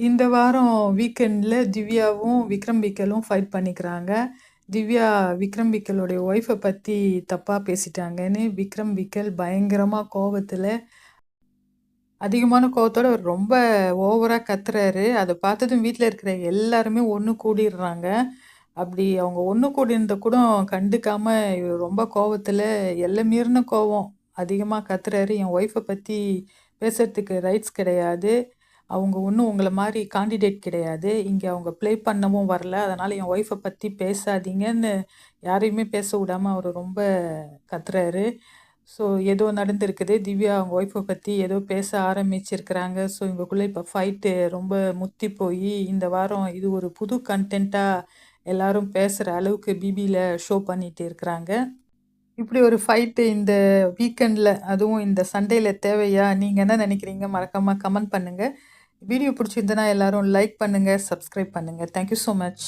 இந்த வாரம் வீக்கெண்டில் திவ்யாவும் விக்ரம் பிக்கலும் ஃபைட் பண்ணிக்கிறாங்க. திவ்யா விக்ரம் பிக்கலுடைய ஒய்ஃபை பற்றி தப்பாக பேசிட்டாங்கன்னு விக்ரம் விக்கல் பயங்கரமாக கோவத்தில் அதிகமான கோபத்தோட ரொம்ப ஓவராக கத்துறாரு. அதை பார்த்ததும் வீட்டில் இருக்கிற எல்லாருமே ஒன்று கூடிடுறாங்க. அப்படி அவங்க ஒன்று கூடியிருந்த கூட கண்டுக்காமல் இவர் ரொம்ப கோவத்தில் எல்லை மீறின கோவம் அதிகமாக கத்துறாரு. என் ஒய்ஃபை பற்றி பேசுறதுக்கு ரைட்ஸ் கிடையாது. அவங்க ஒன்றும் உங்களை மாதிரி காண்டிடேட் கிடையாது. இங்கே அவங்க ப்ளே பண்ணவும் வரல. அதனால் என் ஒய்ஃபை பற்றி பேசாதீங்கன்னு யாரையுமே பேச விடாமல் அவர் ரொம்ப கத்துறாரு. ஸோ ஏதோ நடந்திருக்குது. திவ்யா அவங்க ஒய்ஃபை பற்றி ஏதோ பேச ஆரம்பிச்சிருக்கிறாங்க. ஸோ இவங்களுக்குள்ளே இப்போ ஃபைட்டு ரொம்ப முத்தி போய் இந்த வாரம் இது ஒரு புது கண்டென்ட்டாக எல்லாரும் பேசுகிற அளவுக்கு பிபியில் ஷோ பண்ணிகிட்டு இருக்கிறாங்க. இப்படி ஒரு ஃபைட்டு இந்த வீக்கெண்டில் அதுவும் இந்த சண்டேயில் தேவையா? நீங்கள் என்ன நினைக்கிறீங்க? மறக்காமல் கமெண்ட் பண்ணுங்கள் வீடியோ பிடிச்சிருந்தனா எல்லாரும் லைக் பண்ணுங்கள் சப்ஸ்கிரைப் பண்ணுங்கள் தேங்க்யூ ஸோ மச்